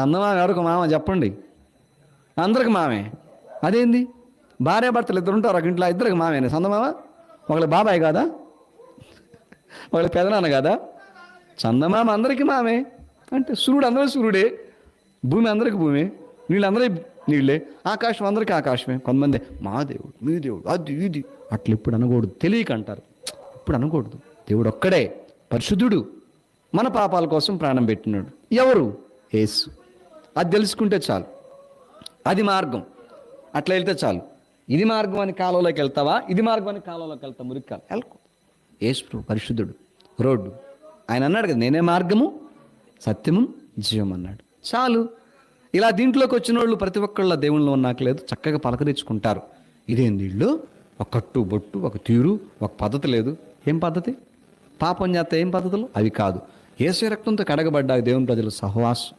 చందమామ ఎవరికి మామ చెప్పండి? అందరికి మామే. అదేంది? భార్య భర్తలు ఇద్దరు ఉంటారు ఒక ఇంట్లో ఇద్దరికి మామేనే చందమామ? ఒకళ్ళ బాబాయ్ కాదా? ఒకళ్ళ పెదనాన్న కాదా? చందమామ అందరికీ మామే. అంటే సూర్యుడు అందరూ సూర్యుడే. భూమి అందరికి భూమి. నీళ్ళు నీళ్ళే. ఆకాశం అందరికీ ఆకాశమే. కొంతమంది మా దేవుడు మీ దేవుడు అది ఇది. అట్లా ఇప్పుడు అనకూడదు. తెలియక అంటారు. ఇప్పుడు అనకూడదు. దేవుడు ఒక్కడే. పరిశుద్ధుడు. మన పాపాల కోసం ప్రాణం పెట్టినాడు. ఎవరు? యేసు. అది తెలుసుకుంటే చాలు. అది మార్గం. అట్లా వెళ్తే చాలు. ఇది మార్గం అని కాలంలోకి వెళ్తావా? ఇది మార్గం అని కాలంలోకి వెళ్తా మురిక్కాలి. వెళ్ళకు యేసు పరిశుద్ధుడు. రోడ్డు. ఆయన అన్నాడు కదా నేనే మార్గము సత్యము జీవం అన్నాడు. చాలు. ఇలా దీంట్లోకి వచ్చిన వాళ్ళు ప్రతి ఒక్కళ్ళ దేవుళ్ళు నాకు లేదు. చక్కగా పలకరించుకుంటారు. ఇదేంది వీళ్ళు ఒక కట్టు బొట్టు ఒక తీరు ఒక పద్ధతి లేదు. ఏం పద్ధతి? పాపం చేస్తే ఏం పద్ధతులు? అవి కాదు. ఏసే రక్తంతో కడగబడ్డా దేవుని ప్రజలు సహవాసం.